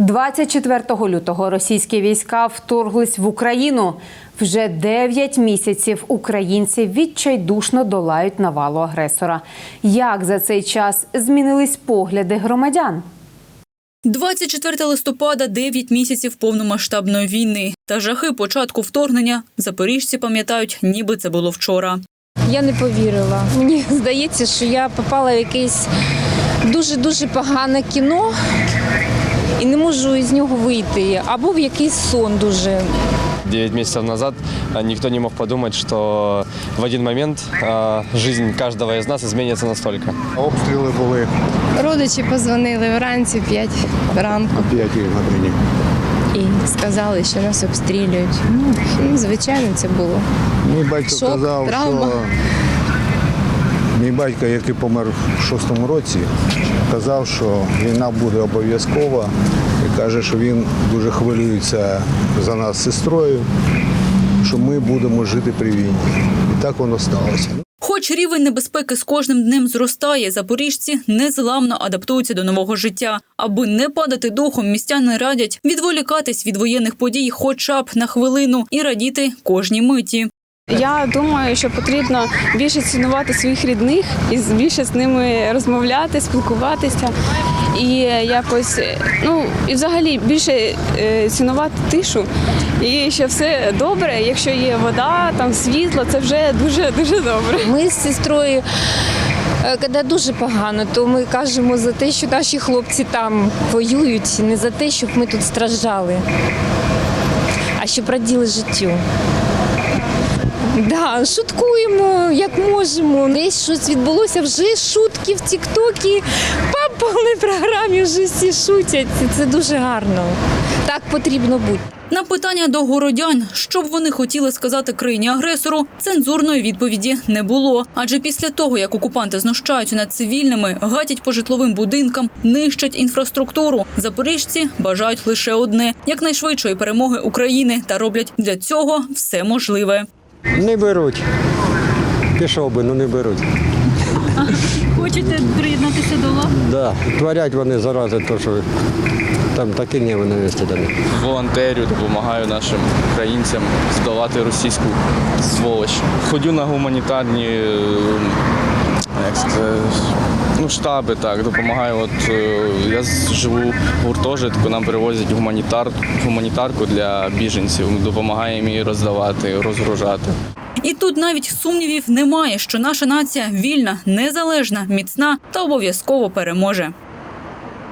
24 лютого російські війська вторглись в Україну. Вже 9 місяців українці відчайдушно долають навалу агресора. Як за цей час змінились погляди громадян? 24 листопада, 9 місяців повномасштабної війни. Та жахи початку вторгнення запоріжці пам'ятають, ніби це було вчора. Я не повірила. Мені здається, що я попала в якесь дуже-дуже погане кіно і не можу із нього вийти. Або в якийсь сон дуже. 9 месяцев назад а, никто не мог подумать, что в один момент а, жизнь каждого из нас изменится настолько. Обстріли були Родичі позвонили вранці 5 ранку о 5 годині. і сказали, що нас обстрілюють. Ну, і, звичайно, це було. Мій батько Шок, казав, травма. що мій батько, який помер в шостому році, казав, що війна буде обов'язкова і каже, що він дуже хвилюється за нас з сестрою, що ми будемо жити при війні. І так воно сталося. Хоч рівень небезпеки з кожним днем зростає, запоріжці незламно адаптуються до нового життя. Аби не падати духом, містяни радять відволікатись від воєнних подій хоча б на хвилину і радіти кожній миті. Я думаю, що потрібно більше цінувати своїх рідних і більше з ними розмовляти, спілкуватися і якось, ну і взагалі більше е, цінувати тишу. І що все добре, якщо є вода, там світло, це вже дуже дуже добре. Ми з сестрою, е, коли дуже погано, то ми кажемо за те, що наші хлопці там воюють, не за те, щоб ми тут страждали, а щоб раділи життю. Да, шуткуємо як можемо. Десь щось відбулося, вже шутки в Тіктокі, по повній програмі вже всі шутять. Це дуже гарно. Так потрібно бути. На питання до городян, що б вони хотіли сказати країні агресору, цензурної відповіді не було. Адже після того, як окупанти знущаються над цивільними, гатять по житловим будинкам, нищать інфраструктуру, запоріжці бажають лише одне якнайшвидшої перемоги України та роблять для цього все можливе. Не беруть. Пішов би, ну не беруть. Хочете приєднатися до лав? Да. Творять вони зарази, то що там такі не навести до них. Волонтерю допомагаю нашим українцям здолати російську сволоч. Ходю на гуманітарні е, ну, штаби, так, допомагаю. От е, я живу в гуртожитку, нам привозять гуманітар, гуманітарку для біженців. Допомагаємо її роздавати, розгружати. І тут навіть сумнівів немає, що наша нація вільна, незалежна, міцна та обов'язково переможе.